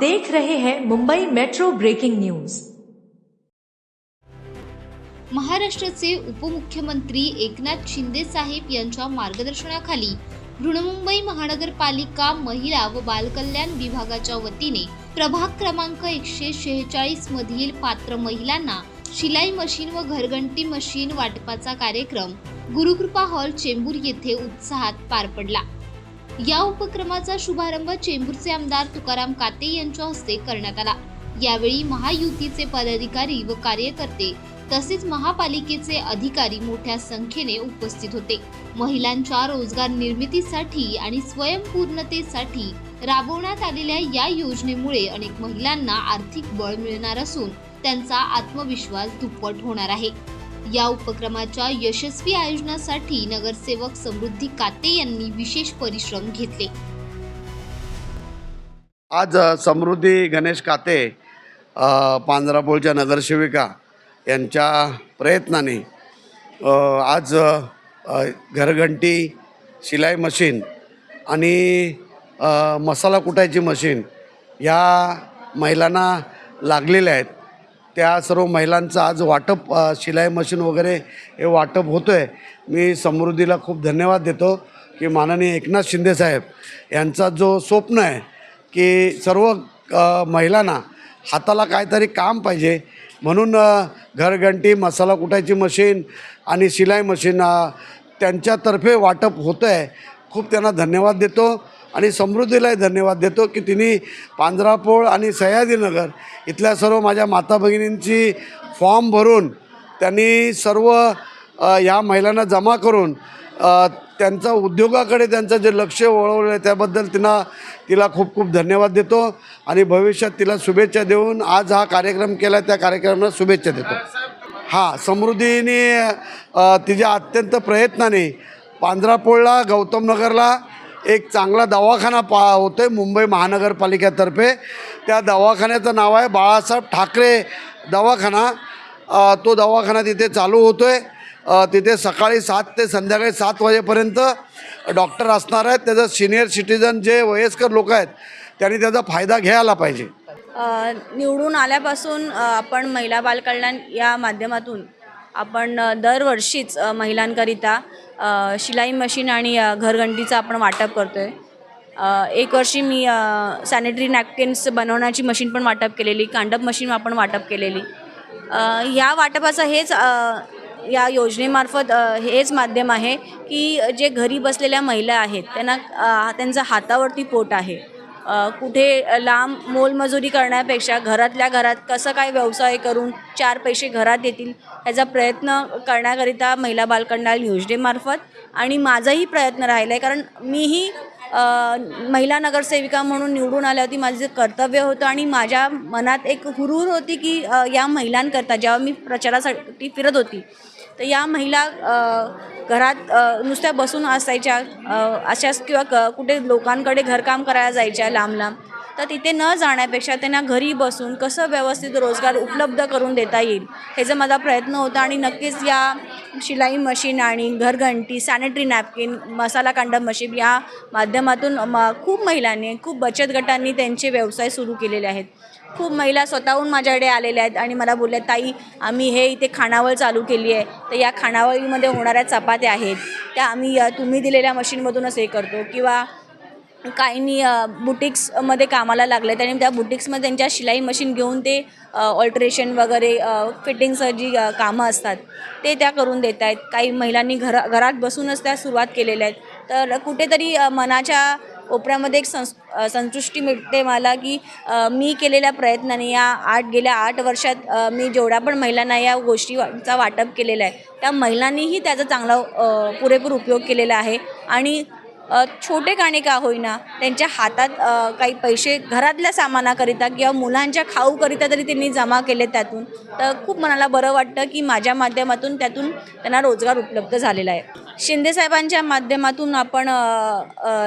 देख रहे हैं मुंबई मेट्रो ब्रेकिंग न्यूज। महाराष्ट्राचे उपमुख्यमंत्री एकनाथ शिंदे साहेब यांच्या मार्गदर्शनाखाली बृहन्मुंबई महानगरपालिका महिला व बालकल्याण विभागाच्या वतीने प्रभाग क्रमांक एकशे शेहेचाळीस मधील पात्र महिलांना शिलाई मशीन व घरघंटी मशीन वाटपाचा कार्यक्रम गुरुकृपा हॉल चेंबूर येथे उत्साहात पार पडला. या उपक्रमाचा शुभारंभ चेंबूरचे आमदार तुकाराम काते यांच्या हस्ते करण्यात आला. यावेळी महायुतीचे पदाधिकारी व कार्यकर्ते तसेच महापालिकेचे अधिकारी मोठ्या संख्येने उपस्थित होते. महिलांच्या रोजगार निर्मितीसाठी आणि स्वयंपूर्णतेसाठी राबवण्यात आलेल्या या योजनेमुळे अनेक महिलांना आर्थिक बळ मिळणार असून त्यांचा आत्मविश्वास दुप्पट होणार आहे. या उपक्रमाच्या यशस्वी आयोजनासाठी नगरसेवक समृद्धी काते यांनी विशेष परिश्रम घेतले. आज समृद्धी गणेश काते अ, पांजरापोळच्या नगरसेविका यांच्या प्रयत्नाने आज घरघंटी शिलाई मशीन आणि मसाला कुटायची मशीन या महिलांना लागलेल्या आहेत. त्या सर्व महिलांचं आज वाटप शिलाई मशीन वगैरे हे वाटप होतो आहे मी समृद्धीला खूप धन्यवाद देतो की माननीय एकनाथ शिंदेसाहेब यांचा जो स्वप्न आहे की सर्व महिलांना हाताला काहीतरी काम पाहिजे. म्हणून घरघंटी मसाला कुटायची मशीन आणि शिलाई मशीन त्यांच्यातर्फे वाटप होतं आहे खूप त्यांना धन्यवाद देतो. आणि समृद्धीलाही धन्यवाद देतो की तिने पांजरापोळ आणि सह्याद्रीनगर इथल्या सर्व माझ्या माता भगिनींची फॉर्म भरून त्यांनी सर्व ह्या या महिलांना जमा करून त्यांचा उद्योगाकडे त्यांचं जे लक्ष वळवलं आहे त्याबद्दल तिला तिला खूप खूप धन्यवाद देतो आणि भविष्यात तिला शुभेच्छा देऊन आज हा कार्यक्रम केला त्या कार्यक्रमाला शुभेच्छा देतो. हां समृद्धीने तिच्या अत्यंत प्रयत्नाने पांजरापोळला गौतमनगरला एक चांगला दवाखाना पा होतो आहे मुंबई महानगरपालिकेतर्फे. त्या दवाखान्याचं नाव आहे बाळासाहेब ठाकरे दवाखाना. तो दवाखाना तिथे चालू होतो आहे तिथे सकाळी सात ते संध्याकाळी सात वाजेपर्यंत डॉक्टर असणार आहेत. त्याचं सिनियर सिटीजन जे वयस्कर लोक आहेत त्यांनी त्याचा फायदा घ्यायला पाहिजे. निवडून आल्यापासून आपण महिला बालकल्याण या माध्यमातून आपण दरवर्षीच महिलांकरिता शिलाई मशीन आणि घरघंटीचं आपण वाटप करतो आहे एक वर्षी मी सॅनिटरी नॅपकिन्स बनवण्याची मशीन पण वाटप केलेली कांडप मशीन आपण वाटप केलेली. या वाटपाचं हेच या योजनेमार्फत हेच माध्यम आहे की जे घरी बसलेल्या महिला आहेत त्यांना त्यांचं हातावरती पोट आहे. कुठे लांब मोलमजुरी करण्यापेक्षा घरातल्या घरात कसं काय व्यवसाय करून चार पैसे घरात येतील ह्याचा प्रयत्न करण्याकरिता महिला बालकंडाल योजनेमार्फत आणि माझाही प्रयत्न राहिला आहे कारण मीही महिला नगरसेविका म्हणून निवडून आल्यावरती माझं कर्तव्य होतं आणि माझ्या मनात एक हुरूर होती की या महिलांकरता जेव्हा मी प्रचारासाठी फिरत होती तर या महिला घरात नुसत्या बसून असायच्या अशाच किंवा क कुठे लोकांकडे घरकाम करायला जायच्या लांब लांब. तर तिथे न जाण्यापेक्षा त्यांना घरी बसून कसं व्यवस्थित रोजगार उपलब्ध करून देता येईल ह्याचा माझा प्रयत्न होता आणि नक्कीच या शिलाई मशीन आणि घरघंटी सॅनिटरी नॅपकिन मसाला कांडम मशीन या माध्यमातून म खूप महिलांनी खूप बचत गटांनी त्यांचे व्यवसाय सुरू केलेले आहेत. खूप महिला स्वतःहून माझ्याकडे आलेल्या आहेत आणि मला बोलल्या ताई आम्ही हे इथे खानावळ चालू केली आहे तर या खानावळीमध्ये होणाऱ्या चपात्या आहेत त्या आम्ही तुम्ही दिलेल्या मशीनमधूनच हे करतो. किंवा काहींनी बुटिक्समध्ये कामाला लागले आणि त्या बुटिक्समध्ये त्यांच्या शिलाई मशीन घेऊन ते ऑल्टरेशन वगैरे फिटिंगचं जी कामं असतात. ते त्या करून देत आहेत. काही महिलांनी घरा घरात बसूनच त्या सुरुवात केलेल्या आहेत. तर कुठेतरी मनाच्या कोपऱ्यामध्ये एक संस संतुष्टी मिळते मला की मी केलेल्या प्रयत्नाने या आठ गेल्या आठ वर्षात मी जेवढ्या पण महिलांना या गोष्टीचा वाटप केलेला आहे त्या महिलांनीही त्याचा चांगला पुरेपूर उपयोग केलेला आहे. आणि छोटे काणे का होईना त्यांच्या हातात काही पैसे घरातल्या सामानाकरिता किंवा मुलांच्या खाऊकरिता तरी त्यांनी जमा केले त्यातून. तर खूप मनाला बरं वाटतं की माझ्या माध्यमातून त्यातून त्यांना रोजगार उपलब्ध झालेला आहे. शिंदेसाहेबांच्या माध्यमातून आपण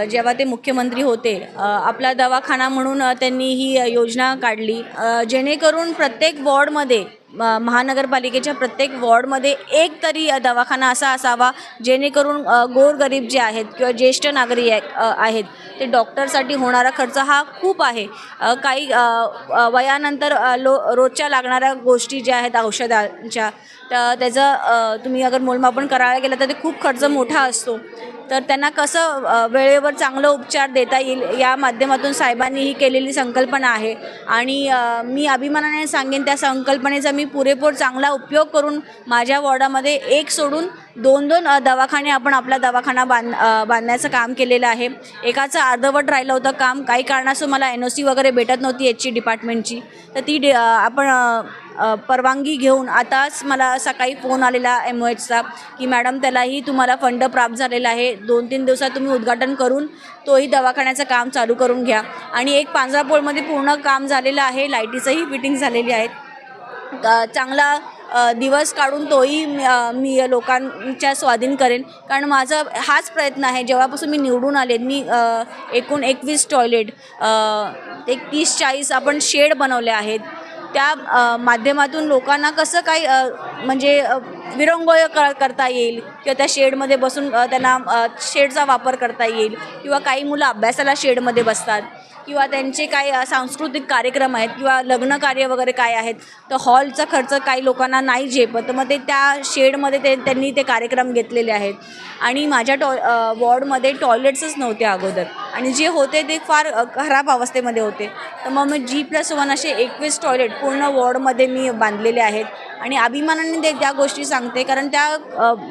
जेव्हा ते मुख्यमंत्री होते आपला दवाखाना म्हणून त्यांनी ही योजना काढली. जेणेकरून प्रत्येक वॉर्डमध्ये महानगरपालिकेच्या प्रत्येक वॉर्डमध्ये एक तरी दवाखाना असा असावा जेणेकरून गोरगरीब जे आहेत किंवा ज्येष्ठ नागरिक आहेत ते डॉक्टरसाठी होणारा खर्च हा खूप आहे. काही वयानंतर लो रोजच्या लागणाऱ्या गोष्टी ज्या आहेत औषधांच्या तर त्याचं तुम्ही अगर मोलमापन करायला गेलं तर ते खूप खर्च मोठा असतो. तर त्यांना कसं वेळेवर चांगलं उपचार देता येईल या माध्यमातून साहेबांनी ही केलेली संकल्पना आहे. आणि मी अभिमानाने सांगेन त्या संकल्पनेचा मी पुरेपूर चांगला उपयोग करून माझ्या वॉर्डामध्ये एक सोडून दोन दोन दवाखाने आपण आपला दवाखाना बांध बांधण्याचं काम केलेलं आहे. एकाचं अर्धवट राहिलं होतं काम. काही कारणास्तव मला एन ओ सी वगैरे भेटत नव्हती याची डिपार्टमेंटची तर ती डि- आपण परवानगी घेऊन आताच मला सकाळी फोन आलेला एम ओ एचचा की मॅडम त्यालाही तुम्हाला फंड प्राप्त झालेला आहे. दोन तीन दिवसात तुम्ही उद्घाटन करून तोही दवाखान्याचं काम चालू करून घ्या. आणि एक पांजरापोळमध्ये पूर्ण काम झालेलं आहे. लाईटीचंही फिटिंग झालेली आहेत चांगला दिवस काढून तोही मी लोकांच्या स्वाधीन करेन. कारण माझा हाच प्रयत्न आहे. जेव्हापासून मी निवडून आले मी एकूण एकवीस टॉयलेट एक तीस चाळीस आपण शेड बनवले आहेत. त्या माध्यमातून लोकांना कसं काही म्हणजे विरंगोळ कर करता येईल किंवा त्या शेडमध्ये बसून त्यांना शेडचा वापर करता येईल किंवा काही मुलं अभ्यासाला शेडमध्ये बसतात किंवा त्यांचे काही सांस्कृतिक कार्यक्रम आहेत किंवा लग्न कार्य वगैरे काय आहेत तर हॉलचा खर्च काही लोकांना नाही झेपत. तर मग ते त्या शेडमध्ये ते त्यांनी ते कार्यक्रम घेतलेले आहेत. आणि माझ्या टॉय वॉर्डमध्ये टॉयलेट्सच नव्हते अगोदर. आणि जे होते ते फार खराब अवस्थेमध्ये होते. तर मग मी जी प्लस वन असे एकवीस टॉयलेट पूर्ण वॉर्डमध्ये मी बांधलेले आहेत. आणि अभिमानाने ते त्या गोष्टी सांगते. कारण त्या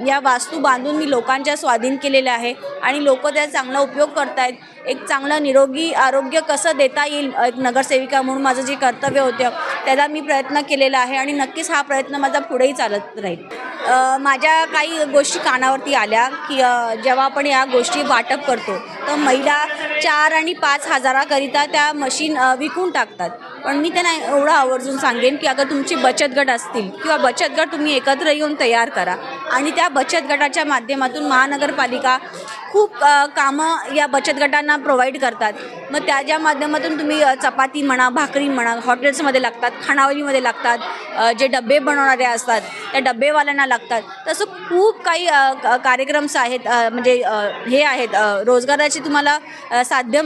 या वास्तू बांधून मी लोकांच्या स्वाधीन केलेल्या आहे आणि लोक त्याचा चांगला उपयोग करतायत. एक चांगलं निरोगी आरोग्य कसं देता येईल एक नगरसेविका म्हणून माझं जे कर्तव्य होतं त्याला मी प्रयत्न केलेला आहे आणि नक्कीच हा प्रयत्न माझा पुढेही चालत राहील. माझ्या काही गोष्टी कानावरती आल्या की जेव्हा आपण या गोष्टी वाटप करतो तर महिला चार आणि पाच हजाराकरिता त्या मशीन विकून टाकतात. पण मी त्यांना एवढं आवर्जून सांगेन की अगर तुमची बचत गट असतील किंवा बचत गट तुम्ही एकत्र येऊन तयार करा. आणि त्या बचत गटाच्या माध्यमातून महानगरपालिका खूप कामं या बचत गटांना प्रोव्हाइड करतात. मग त्याच्या माध्यमातून तुम्ही चपाती म्हणा भाकरी म्हणा हॉटेल्समध्ये लागतात खानावळीमध्ये लागतात जे डबे बनवणारे असतात त्या डबेवाल्यांना लागतात. तसं खूप काही क- कार्यक्रम्स आहेत म्हणजे हे आहेत रोजगाराचे तुम्हाला साध्य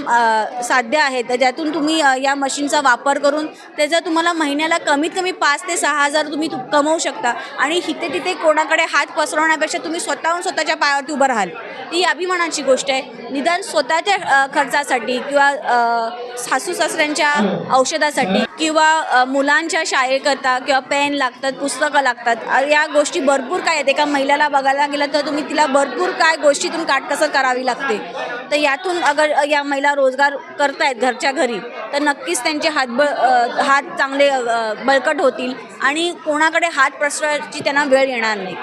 साध्य आहेत ज्यातून तुम्ही या मशीनचा वापर करून त्याचा तुम्हाला महिन्याला कमीत कमी पाच ते सहा हजार तुम्ही कमवू शकता. आणि इथे तिथे कोणाकडे हात पसरवण्यापेक्षा तुम्ही स्वतःहून स्वतःच्या पायावरती उभं राहाल. ही अभिमानाची गोष्ट आहे. निदान स्वतःच्या खर्चासाठी किंवा सासू सासऱ्यांच्या औषधासाठी किंवा मुलांच्या शाळेकरता किंवा पेन लागतात पुस्तकं लागतात या गोष्टी भरपूर काय आहेत. एका महिलाला बघायला गेलं तर तुम्ही तिला भरपूर काय गोष्टीतून काटकसर करावी लागते. तर यातून अगर या महिला रोजगार करतायत घरच्या घरी तर नक्कीच त्यांचे हातबळ हात चांगले बळकट होतील आणि कोणाकडे हात पसरवायची त्यांना वेळ येणार नाही.